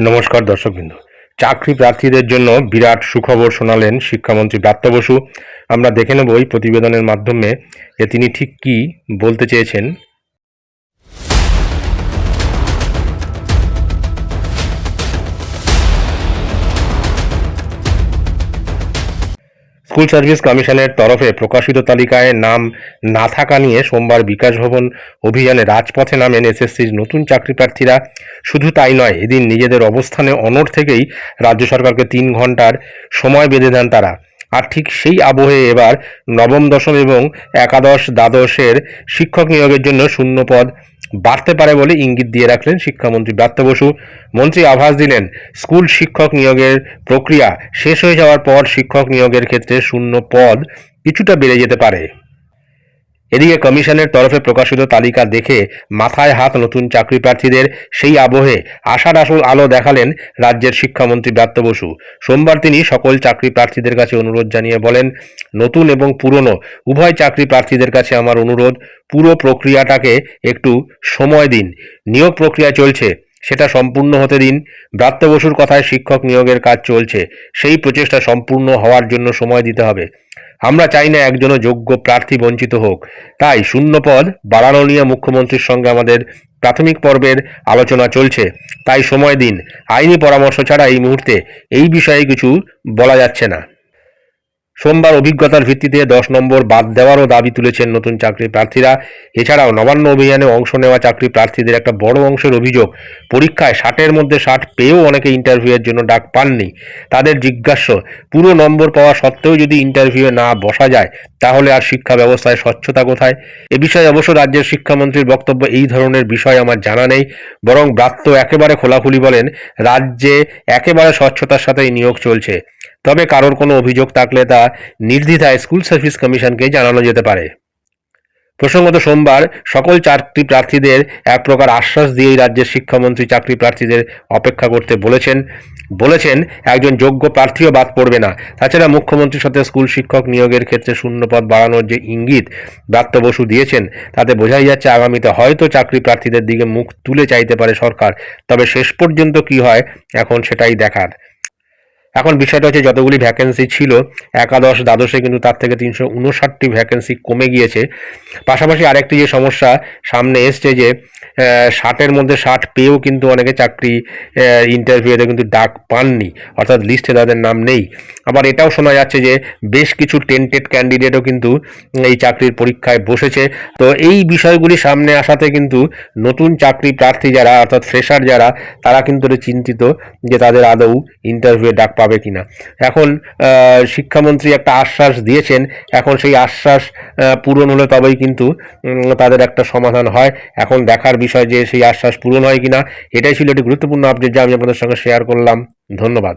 নমস্কার দর্শকবৃন্দ। চাকরি প্রার্থীদের জন্য বিরাট সুখবর শোনালেন শিক্ষামন্ত্রী ব্রাত্য বসু। আমরা দেখে নেব এই প্রতিবেদনের মাধ্যমে যে তিনি ঠিক কি বলতে চেয়েছেন। স্কুল সার্ভিস কমিশনের তরফে প্রকাশিত তালিকায় নাম না থাকা নিয়ে সোমবার বিকাশ ভবন অভিযানে রাজপথে নামেন এসএসসির নতুন চাকরি প্রার্থীরা। শুধু তাই নয়, এদিন নিজেদের অবস্থানে অনড় থেকেই রাজ্য সরকারকে তিন ঘণ্টার সময় বেঁধে দেন তারা। আর ঠিক সেই আবহে এবার নবম দশম এবং একাদশ দ্বাদশের শিক্ষক নিয়োগের জন্য শূন্য পদ বাড়তে পারে বলে ইঙ্গিত দিয়ে রাখলেন শিক্ষামন্ত্রী ব্রাত্য বসু। মন্ত্রী আভাস দিলেন, স্কুল শিক্ষক নিয়োগের প্রক্রিয়া শেষ হয়ে যাওয়ার পর শিক্ষক নিয়োগের ক্ষেত্রে শূন্য পদ কিছুটা বেড়ে যেতে পারে। এদিকে কমিশনের তরফে প্রকাশিত তালিকা দেখে মাথায় হাত নতুন চাকরি প্রার্থীদের সেই আবহে আশার আসল আলো দেখালেন রাজ্যের শিক্ষামন্ত্রী ব্রাত্য বসু। সোমবার তিনি সকল চাকরি প্রার্থীদের কাছে অনুরোধ জানিয়ে বলেন, নতুন এবং পুরনো, উভয় চাকরি প্রার্থীদের কাছে আমার অনুরোধ, পুরো প্রক্রিয়াটাকে একটু সময় দিন। নিয়োগ প্রক্রিয়া চলছে, সেটা সম্পূর্ণ হতে দিন ব্রাত্য বসুর কথায় শিক্ষক নিয়োগের কাজ চলছে, সেই প্রচেষ্টা সম্পূর্ণ হওয়ার জন্য সময় দিতে হবে। আমরা চাই না একজনও যোগ্য প্রার্থী বঞ্চিত হোক। তাই শূন্য পদ বাড়ানো নিয়ে মুখ্যমন্ত্রীর সঙ্গে আমাদের প্রাথমিক পর্বের আলোচনা চলছে। তাই সময় দিন। আইনি পরামর্শ ছাড়া এই মুহূর্তে এই বিষয়ে কিছু বলা যাচ্ছে না। সোমবার অভিজ্ঞতার ভিত্তিতে দশ নম্বর বাদ দেওয়ারও দাবি তুলেছেন নতুন চাকরি প্রার্থীরা। এছাড়াও নবান্ন অভিযানে অংশ নেওয়া চাকরি প্রার্থীদের একটা বড় অংশের অভিযোগ, পরীক্ষায় ষাটের মধ্যে ষাট পেয়েও অনেকে ইন্টারভিউয়ের জন্য ডাক পাননি। তাদের জিজ্ঞাস্য পুরো নম্বর পাওয়া সত্ত্বেও যদি ইন্টারভিউয়ে না বসা যায়, তাহলে আর শিক্ষা ব্যবস্থায় স্বচ্ছতা কোথায়? এ বিষয়ে অবশ্য রাজ্যের শিক্ষামন্ত্রীর বক্তব্য এই ধরনের বিষয় আমার জানা নেই। বরং ব্রাত্য একেবারে খোলাখুলি বলেন, রাজ্যে একেবারে স্বচ্ছতার সাথেই নিয়োগ চলছে। তবে কারোর কোনো অভিযোগ থাকলে তা নির্দ্বিধায় স্কুল সার্ভিস কমিশনকে জানানো যেতে পারে। প্রসঙ্গত সোমবার সকল চাকরি প্রার্থীদের এক প্রকার আশ্বাস দিয়েই রাজ্যের শিক্ষামন্ত্রী চাকরি প্রার্থীদের অপেক্ষা করতে বলেছেন বলেছেন একজন যোগ্য প্রার্থীও বাদ পড়বে না। তাছাড়া মুখ্যমন্ত্রীর সাথে স্কুল শিক্ষক নিয়োগের ক্ষেত্রে শূন্যপদ বাড়ানোর যে ইঙ্গিত ব্রাত্য বসু দিয়েছেন, তাতে বোঝাই যাচ্ছে আগামীতে হয়তো চাকরি প্রার্থীদের দিকে মুখ তুলে চাইতে পারে সরকার। তবে শেষ পর্যন্ত কি হয় এখন সেটাই দেখার। এখন বিষয়টা হচ্ছে যতগুলি ভ্যাকেন্সি ছিল, একাদশ, দ্বাদশে কিন্তু তার থেকে তিনশো উনষাটটি ভ্যাকেন্সি কমে গিয়েছে। পাশাপাশি আরেকটি যে সমস্যা সামনে এসছে যে ষাটের মধ্যে ষাট পেয়েও কিন্তু অনেকে চাকরি ইন্টারভিউতে কিন্তু ডাক পাননি, অর্থাৎ লিস্টে তাদের নাম নেই। আবার এটাও শোনা যাচ্ছে যে, বেশ কিছু টেন্টেড ক্যান্ডিডেটও কিন্তু এই চাকরির পরীক্ষায় বসেছে। তো এই বিষয়গুলি সামনে আসাতে কিন্তু নতুন চাকরি প্রার্থী যারা, অর্থাৎ ফ্রেশার যারা, তারা কিন্তু চিন্তিত যে তাদের আদৌ ইন্টারভিউ ডাক পাবে কিনা। এখন শিক্ষামন্ত্রী একটা আশ্বাস দিয়েছেন। এখন সেই আশ্বাস পূরণ হলে তবেই কিন্তু তাদের একটা সমাধান হয়। এখন দেখার বিষয় যে সেই আশ্বাস পূরণ হয় কিনা, এটাই ছিল একটি গুরুত্বপূর্ণ আপডেট যা আমি আপনাদের সঙ্গে শেয়ার করলাম। ধন্যবাদ।